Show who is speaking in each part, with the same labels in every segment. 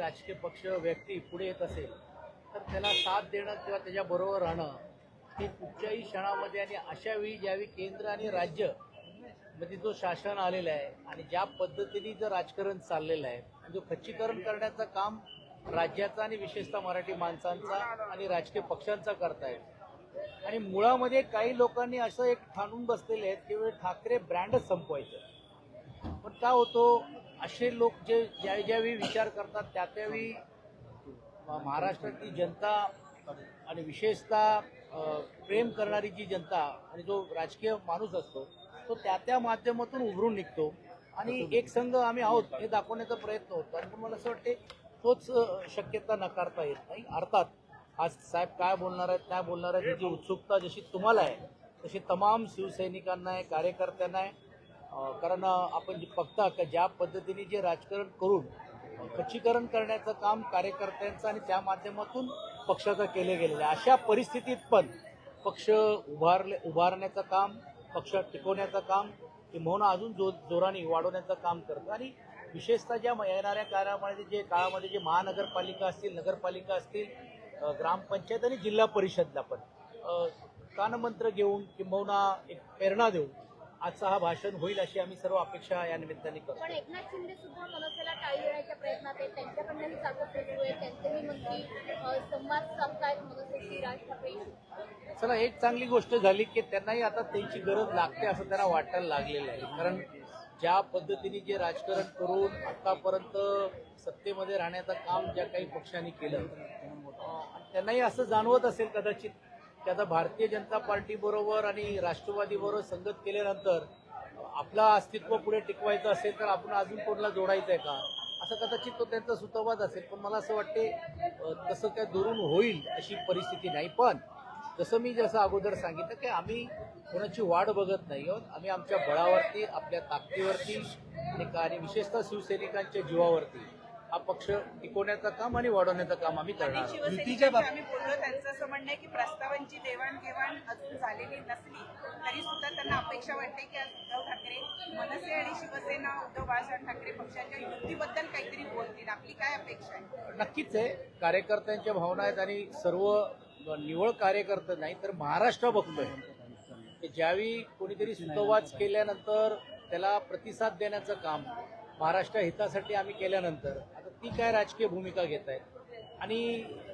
Speaker 1: राजकीय पक्ष व्यक्ती पुढे येत असेल तर त्याला साथ देणं किंवा त्याच्याबरोबर राहणं हे कुठच्याही क्षणामध्ये आणि अशा वेळी ज्यावेळी केंद्र आणि राज्यमध्ये जो शासन आलेला आहे आणि ज्या पद्धतीने जर राजकारण चाललेलं आहे आणि जो खच्चीकरण करण्याचं काम राज्याचा आणि विशेषतः मराठी माणसांचा आणि राजकीय पक्षांचा करतायत. आणि मुळामध्ये काही लोकांनी असं एक ठाणून बसलेले आहेत की ठाकरे ब्रँडच संपवायचं. पण काय होतो? असे लोक जे ज्या ज्यावेळी विचार करतात त्या त्यावेळी महाराष्ट्रातली जनता आणि विशेषतः प्रेम करणारी जी जनता आणि जो राजकीय माणूस असतो तो त्या त्या माध्यमातून उभरून निघतो. आणि एक संघ आम्ही आहोत हे दाखवण्याचा प्रयत्न होतो. आणि म्हणून मला असं वाटते तोच शक्यता नकारता येत नाही. अर्थात आज साहेब काय बोलणार आहेत काय बोलणार आहेत त्याची उत्सुकता जशी तुम्हाला आहे तशी तमाम शिवसैनिकांना आहे कार्यकर्त्यांना आहे कारण आपण जे बघता का ज्या पद्धतीने जे राजकारण करून खच्चीकरण करण्याचं काम कार्यकर्त्यांचं आणि त्या माध्यमातून पक्षाचं केलं गेलेलं आहे. अशा परिस्थितीत पण पक्ष उभारले उभारण्याचं काम पक्ष टिकवण्याचं काम किंबहुना अजून जो जोराने वाढवण्याचं काम करतं. आणि विशेषतः ज्या येणाऱ्या काळामध्ये जे काळामध्ये जे महानगरपालिका असतील नगरपालिका असतील ग्रामपंचायत आणि जिल्हा परिषदला पण कानमंत्र घेऊन किंबहुना एक प्रेरणा देऊन आजचा हा भाषण होईल अशी आम्ही सर्व अपेक्षा या निमित्ताने करतो.
Speaker 2: पण एकनाथ शिंदे सुद्धा मनसेला टाळी देण्याच्या प्रयत्नात आहेत. त्यांच्याकडनंही सुरू आहे. त्यांचेही मंत्री संवाद साधतायत मनसेशी राज ठाकरे.
Speaker 1: चला एक चांगली गोष्ट झाली की त्यांनाही आता त्यांची गरज लागते असं त्यांना वाटायला लागलेलं आहे. कारण ज्या पद्धतीने जे राजकारण करून आतापर्यंत सत्तेमध्ये राहण्याचं काम ज्या काही पक्षांनी केलं त्यांनाही असं जाणवत असेल कदाचित की आता भारतीय जनता पार्टी बरोबर आणि राष्ट्रवादी बरोबर संगत केल्यानंतर आपला अस्तित्व पुढे टिकवायचं असेल तर आपण अजून कोणाला जोडायचं आहे का? असं कदाचित तो त्यांचा सुतवाद असेल. पण मला असं वाटते तसं काय दुरून होईल अशी परिस्थिती नाही. पण जसं मी जसं अगोदर सांगितलं की आम्ही कोणाची वाट बघत नाही आहोत. आम्ही आमच्या बळावरती आपल्या ताकदीवरती आणि विशेषतः शिवसैनिकांच्या जीवावरती. हा पक्ष टिकवण्याचं काम आणि वाढवण्याचं काम आम्ही करणार
Speaker 3: आम्ही बोललो त्यांचं असं म्हणणं आहे की प्रस्तावांची देवाणघेवाण अजून झालेली नसली तरी सुद्धा त्यांना अपेक्षा वाटते की आज उद्धव ठाकरे मनसे आणि शिवसेना उद्धव बाळासाहेब ठाकरे पक्षाच्या युतीबद्दल काहीतरी बोलतील. आपली काय अपेक्षा आहे?
Speaker 1: नक्कीच आहे. कार्यकर्त्यांच्या भावना आहेत आणि सर्व निवळ कार्यकर्ते नाही तर महाराष्ट्र बघतोय. की ज्यावेळी कोणीतरी सुतोवाच केल्यानंतर त्याला प्रतिसाद देण्याचं काम महाराष्ट्र हितासाठी आम्ही केल्यानंतर ती काय राजकीय भूमिका घेत आहेत? आणि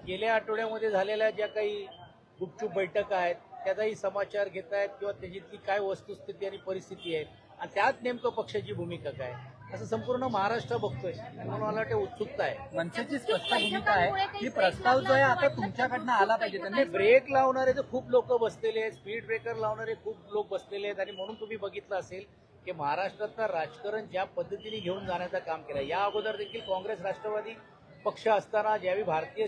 Speaker 1: गेल्या आठवड्यामध्ये झालेल्या ज्या काही गुपचूप बैठका आहेत त्याचाही समाचार घेत आहेत किंवा त्याची काय वस्तुस्थिती आणि परिस्थिती आहे आणि त्यात नेमकं पक्षाची भूमिका काय असं संपूर्ण महाराष्ट्र बघतोय म्हणून मला वाटतं उत्सुकता आहे.
Speaker 4: मनसेची स्पष्ट भूमिका आहे की प्रस्ताव जो आहे आता तुमच्याकडनं आला पाहिजे. त्यांनी
Speaker 1: ब्रेक लावणारे तर खूप लोक बसलेले आहेत स्पीड ब्रेकर लावणारे खूप लोक बसलेले आहेत आणि म्हणून तुम्ही बघितलं असेल की महाराष्ट्रातलं राजकारण ज्या पद्धतीने घेऊन जाण्याचं काम केलं. या अगोदर देखील काँग्रेस राष्ट्रवादी पक्ष असताना ज्यावेळी भारतीय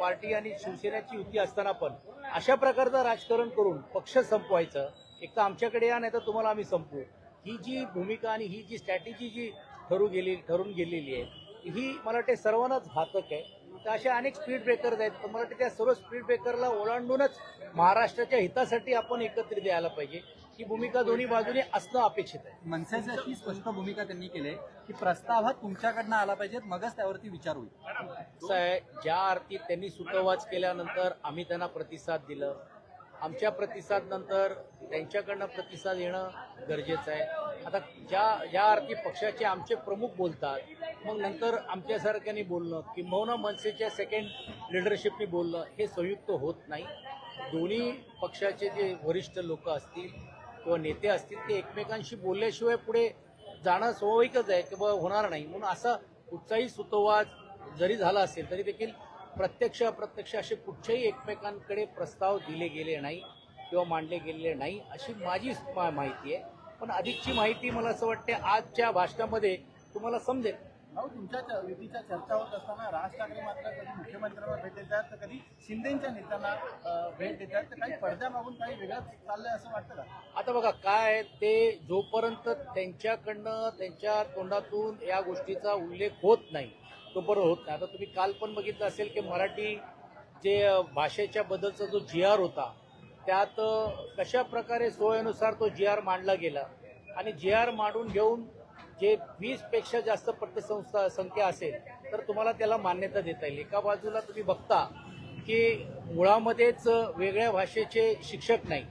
Speaker 1: पार्टी आणि शिवसेनेची युती असताना पण अशा प्रकारचं राजकारण करून पक्ष संपवायचं. एक तर आमच्याकडे या नाही तर तुम्हाला आम्ही संपवू. ही जी भूमिका आणि ही जी स्ट्रॅटेजी जी ठरू गेली ठरून गेलेली आहे ही मला वाटते सर्वांनाच घातक आहे. तर अशा अनेक स्पीड ब्रेकर्स आहेत. मला वाटते त्या सर्व स्पीड ब्रेकरला ओलांडूनच महाराष्ट्राच्या हितासाठी आपण एकत्रित यायला पाहिजे. ही भूमिका दोन्ही बाजूने असणं अपेक्षित आहे.
Speaker 4: मनसेची अशी स्पष्ट भूमिका त्यांनी केली आहे की प्रस्ताव हा तुमच्याकडनं आला पाहिजे मगच त्यावरती विचार होईल.
Speaker 1: आहे ज्या अर्थी त्यांनी सुतोवाच केल्यानंतर आम्ही त्यांना प्रतिसाद दिलं. आमच्या प्रतिसाद नंतर त्यांच्याकडनं प्रतिसाद येणं गरजेचं आहे. आता ज्या ज्या अर्थी पक्षाचे आमचे प्रमुख बोलतात मग नंतर आमच्यासारख्यांनी बोलणं किंबहुना मनसेच्या सेकंड लिडरशिपनी बोलणं हे संयुक्त होत नाही. दोन्ही पक्षाचे जे वरिष्ठ लोक असतील किंवा नेते असतील ते एकमेकांशी बोलल्याशिवाय पुढे जाणं स्वाभाविकच आहे की होणार नाही. म्हणून असा कुठचाही सुतोवाद जरी झाला असेल तरी देखील प्रत्यक्ष अप्रत्यक्ष असे कुठच्याही एकमेकांकडे प्रस्ताव दिले गेले नाही किंवा मांडले गेलेले नाही अशी माझी माहिती आहे. पण अधिकची माहिती मला असं वाटते आजच्या भाषणामध्ये तुम्हाला समजेल.
Speaker 5: तुमच्या युतीच्या चर्चा होत असताना राज ठाकरे मात्र कधी मुख्यमंत्र्यांना भेट देतात तर कधी शिंदेच्या नेत्यांना भेट देतात तर काही पडद्यामागून काही वेगळंच चाललंय असं वाटतं का?
Speaker 1: आता बघा काय ते जोपर्यंत त्यांच्याकडनं त्यांच्या तोंडातून या गोष्टीचा उल्लेख होत नाही तोपर्यंत होत नाही. आता तुम्ही काल पण बघितलं असेल की मराठी जे भाषेच्या बद्दलचा जो जी आर होता त्यात कशा प्रकारे सोयीनुसार तो जी आर मांडला गेला. आणि जी आर मांडून घेऊन जे वीसपेक्षा जास्त पटसंस्था संख्या असेल तर तुम्हाला त्याला मान्यता देता येईल. एका बाजूला तुम्ही बघता की मुळामध्येच वेगळ्या भाषेचे शिक्षक नाही.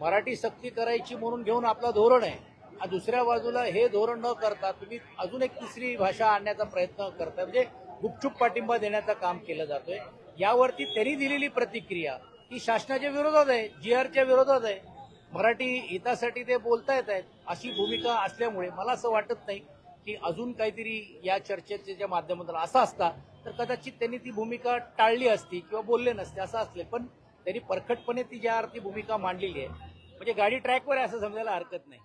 Speaker 1: मराठी सक्ती करायची म्हणून घेऊन आपला धोरण आहे. आणि दुसऱ्या बाजूला हे धोरण न करता तुम्ही अजून एक तिसरी भाषा आणण्याचा प्रयत्न करता म्हणजे गुपचूप पाठिंबा देण्याचं काम केलं जातोय. यावरती त्यांनी दिलेली प्रतिक्रिया ही शासनाच्या विरोधात आहे जी आरच्या विरोधात आहे. मराठी हितासाठी ते बोलता येत आहेत. अशी भूमिका असल्यामुळे मला असं वाटत नाही की अजून काहीतरी या चर्चेच्या माध्यमातून असं असता तर कदाचित त्यांनी ती भूमिका टाळली असती किंवा बोलले नसते असं असले पण त्यांनी परखटपणे ती ज्या अर्थी भूमिका मांडलेली आहे. म्हणजे गाडी ट्रॅकवर आहे असं समजायला हरकत नाही.